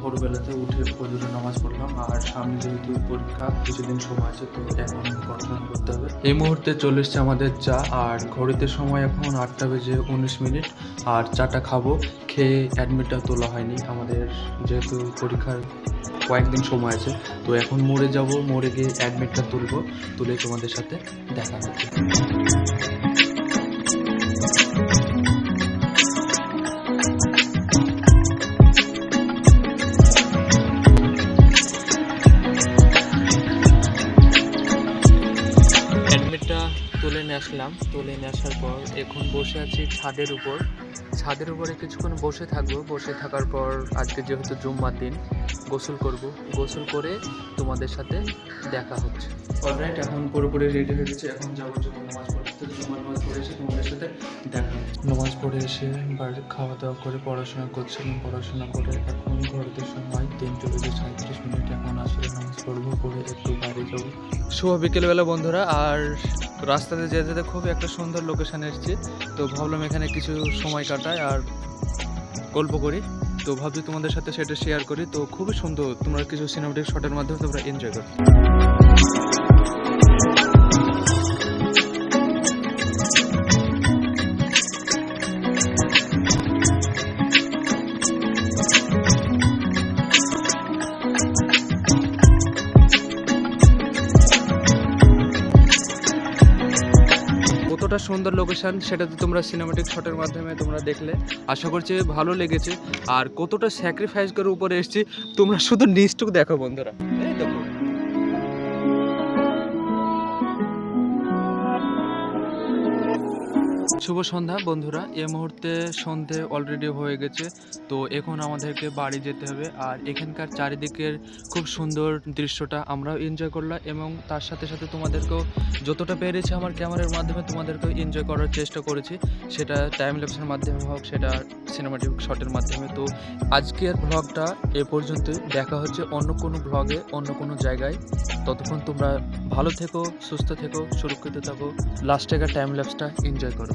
ভোরবেলাতে উঠে ফজরের নামাজ পড়লাম। আর সামনে যেহেতু পরীক্ষা, কিছুদিন সময় আছে, তো এখন পড়াশোনা করতে হবে। এই মুহূর্তে চলে এসছে আমাদের চা, আর ঘড়িতে সময় এখন আটটা বেজে উনিশ মিনিট। আর চাটা খাব, খেয়ে অ্যাডমিটটা তোলা হয়নি। আমাদের যেহেতু পরীক্ষার কয়েকদিন সময় আছে, তো এখন মোড়ে যাব মোড়ে গিয়ে অ্যাডমিটটা তুলবো, তুলে তোমাদের সাথে দেখা হচ্ছে তুলে নিয়ে আসলাম। তুলে নিয়ে আসার পর এখন বসে আছি ছাদের উপর। ছাদের উপরে কিছুক্ষণ বসে থাকব। বসে থাকার পর আজকে যেহেতু জুম্মার দিন গোসল করব। গোসল করে তোমাদের সাথে দেখা হচ্ছে। অলরাইট এখন পুরোপুরি রেডি হয়ে গেছে। এখন যাব জন্য নামাজ পড়তে। তো জুম্মার নামাজ পড়ে এসে তোমাদের সাথে দেখা হচ্ছে নামাজ পড়ে এসে বাড়ি খাওয়া দাওয়া করে পড়াশোনা করছিলাম। পড়াশোনা করে এখন ঘরেতে সময় তিন বেজে সাঁত্রিশ মিনিট। এখন আসলে নামাজ পড়ব করে একটু বাড়ি যাব। শুভ বিকেলবেলা বন্ধুরা। আর রাস্তাতে যেতে যেতে খুবই একটা সুন্দর লোকেশান এসেছি। তো ভাবলাম এখানে কিছু সময় কাটায় আর গল্প করি। তো ভাবছি তোমাদের সাথে সেটা শেয়ার করি। তো খুবই সুন্দর তোমরা কিছু সিনেমাটিক শটের মাধ্যমে তোমরা এনজয় করো কতটা সুন্দর লোকেশান সেটা তো তোমরা সিনেমাটিক শটের মাধ্যমে তোমরা দেখলে। আশা করছি ভালো লেগেছে। আর কতটা স্যাক্রিফাইস করে উপরে এসেছি, তোমরা শুধু নিচটুকু দেখো বন্ধুরা। এই দেখো। শুভ সন্ধ্যা, বন্ধুরা। এ মুহূর্তে সন্ধে অলরেডি হয়ে গেছে, তো এখন আমাদেরকে বাড়ি যেতে হবে। আর এখানকার চারিদিকের খুব সুন্দর দৃশ্যটা আমরাও এনজয় করলাম এবং তার সাথে সাথে তোমাদেরকেও যতটা পেরেছি আমার ক্যামেরার মাধ্যমে তোমাদেরকেও এনজয় করার চেষ্টা করেছি। সেটা টাইম ল্যাপসের মাধ্যমে হোক, সেটা সিনেমাটিক শটের মাধ্যমে। তো আজকের ব্লগটা এ পর্যন্তই। দেখা হচ্ছে অন্য কোনো ব্লগে অন্য কোনো জায়গায়। ততক্ষণ তোমরা ভালো থেকো, সুস্থ থেকো, সুরক্ষিত থাকো। লাস্ট টাইম ল্যাপসটা এনজয় করো।